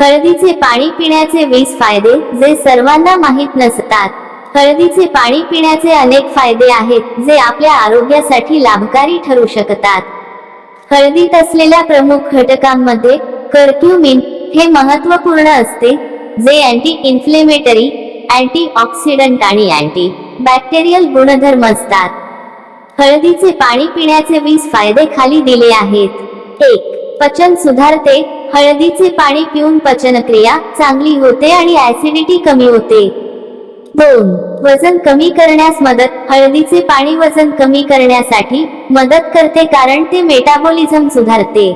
हळदीचे पाणी पिण्याचे वीस फायदे जे सर्वांना माहीत नसतात. हळदीचे पाणी पिण्याचे अनेक फायदे आहेत जे आपल्या आरोग्यासाठी लाभकारी ठरू शकतात. हळदीत असलेल्या प्रमुख घटकांमध्ये कर्क्युमिन हे महत्त्वपूर्ण असते जे अँटी इन्फ्लेमेटरी अँटी ऑक्सिडंट आणि अँटी बॅक्टेरियल गुणधर्म असतात. हळदीचे पाणी पिण्याचे वीस फायदे खाली दिले आहेत. एक पचन सुधारते हळदीचे पाणी पिऊन पचनक्रिया चांगली होते आणि ऍसिडिटी कमी होते. दोन वजन कमी करण्यास मदत. हळदीचे पाणी वजन कमी करण्यासाठी मदत करते कारण ते मेटाबॉलिझम सुधारते.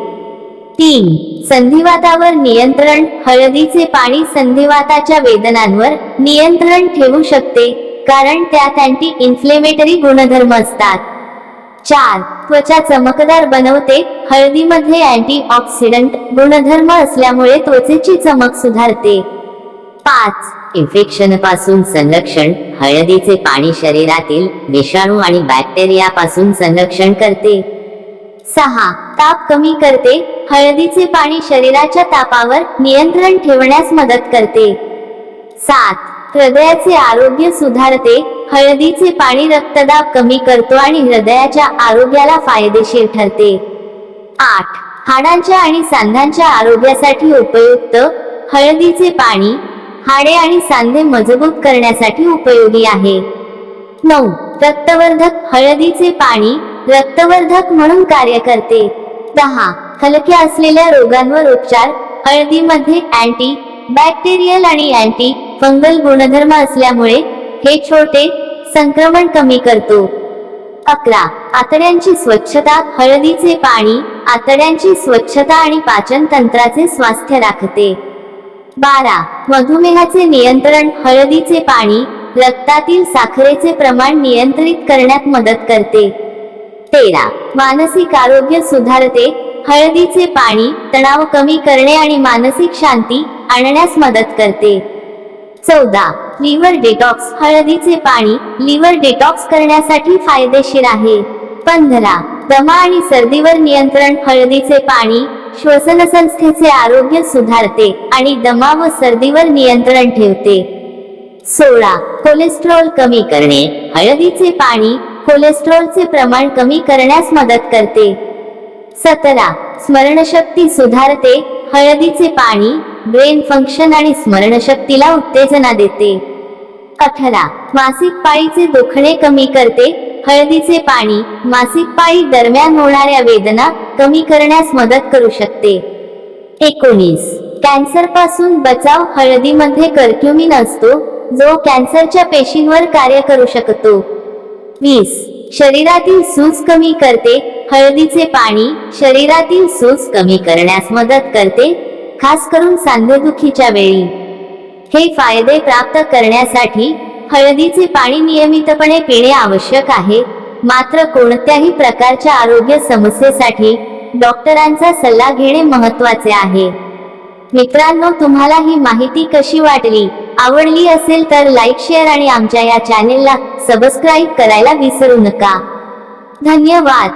तीन संधिवातावर नियंत्रण. हळदीचे पाणी संधिवाताच्या वेदनांवर नियंत्रण ठेवू शकते कारण त्यात अँटी इन्फ्लेमेटरी गुणधर्म असतात. चार त्वचा चमकदार बनवते. हळदीमध्ये अँटी ऑक्सिडंट गुणधर्म असल्यामुळे त्वचेची चमक सुधारते. पाच. इन्फेक्शनपासून संरक्षण. हळदीचे पाणी शरीरातील विषाणू आणि बॅक्टेरिया पासून संरक्षण करते. सहा. ताप कमी करते. हळदीचे पाणी शरीराच्या तापावर नियंत्रण ठेवण्यास मदत करते. सात. हृदयाचे आरोग्य सुधारते. हळदीचे पाणी रक्तदाब कमी करतो आणि हृदयाच्या आरोग्याला फायदेशीर ठरते. आठ. हाडांच्या आणि सांध्यांच्या आरोग्यासाठी उपयुक्त हळदीचे पाणी हाडे आणि सांधे मजबूत करण्यासाठी उपयोगी आहे. नऊ. रक्तवर्धक हळदीचे पाणी रक्तवर्धक म्हणून कार्य करते. दहा. हलक्या असलेल्या रोगांवर उपचार हळदीमध्ये अँटी बॅक्टेरियल आणि अँटी फंगल गुणधर्म असल्यामुळे हे छोटे संक्रमण कमी करतो. अकरा आतड्यांची स्वच्छता हळदीचे पाणी आतड्यांची स्वच्छता आणि पाचन तंत्राचे स्वास्थ्य राखते. बारा मधुमेहाचे नियंत्रण हळदीचे पाणी रक्तातील साखरेचे प्रमाण नियंत्रित करण्यात मदत करते. तेरा मानसिक आरोग्य सुधारते हळदीचे पाणी तणाव कमी करणे आणि मानसिक शांती आणण्यास मदत करते. चौदा. लिव्हर डेटॉक्स हळदीचे पाणी लिव्हर डेटॉक्स करण्यासाठी फायदेशीर आहे. पंधरा. दमा आणि सर्दीवर नियंत्रण हळदीचे पाणी श्वसन संस्थेचे आरोग्य सुधारते आणि दमा व सर्दीवर नियंत्रण ठेवते. सोळा. कोलेस्ट्रॉल कमी करणे हळदीचे पाणी कोलेस्ट्रॉलचे प्रमाण कमी करण्यास मदत करते. सतरा. स्मरणशक्ती सुधारते हळदीचे पाणी ब्रेन फंक्शन आणि स्मरणशक्तीला उत्तेजना देते. अठरा मासिक पाळीचे दुखणे कमी करते हळदीचे पाणी मासिक पाळी दरम्यान होणाऱ्या वेदना कमी करण्यास मदत करू शकते. एकोणीस कॅन्सरपासून बचाव हळदीमध्ये कर्क्युमिन असतो जो कॅन्सरच्या पेशींवर कार्य करू शकतो. वीस शरीरातील सूज कमी करते हळदीचे पाणी शरीरातील सूज कमी करण्यास मदत करते खास करून सांधेदुखीच्या वेळी. हे फायदे प्राप्त करण्यासाठी हळदीचे पाणी नियमितपणे पिणे आवश्यक आहे. मात्र कोणत्याही प्रकारच्या आरोग्य समस्येसाठी डॉक्टरांचा सल्ला घेणे महत्त्वाचे आहे. मित्रांनो तुम्हाला ही माहिती कशी वाटली आवडली असेल तर लाईक शेअर आणि आमच्या या चॅनेलला सबस्क्राईब करायला विसरू नका. धन्यवाद.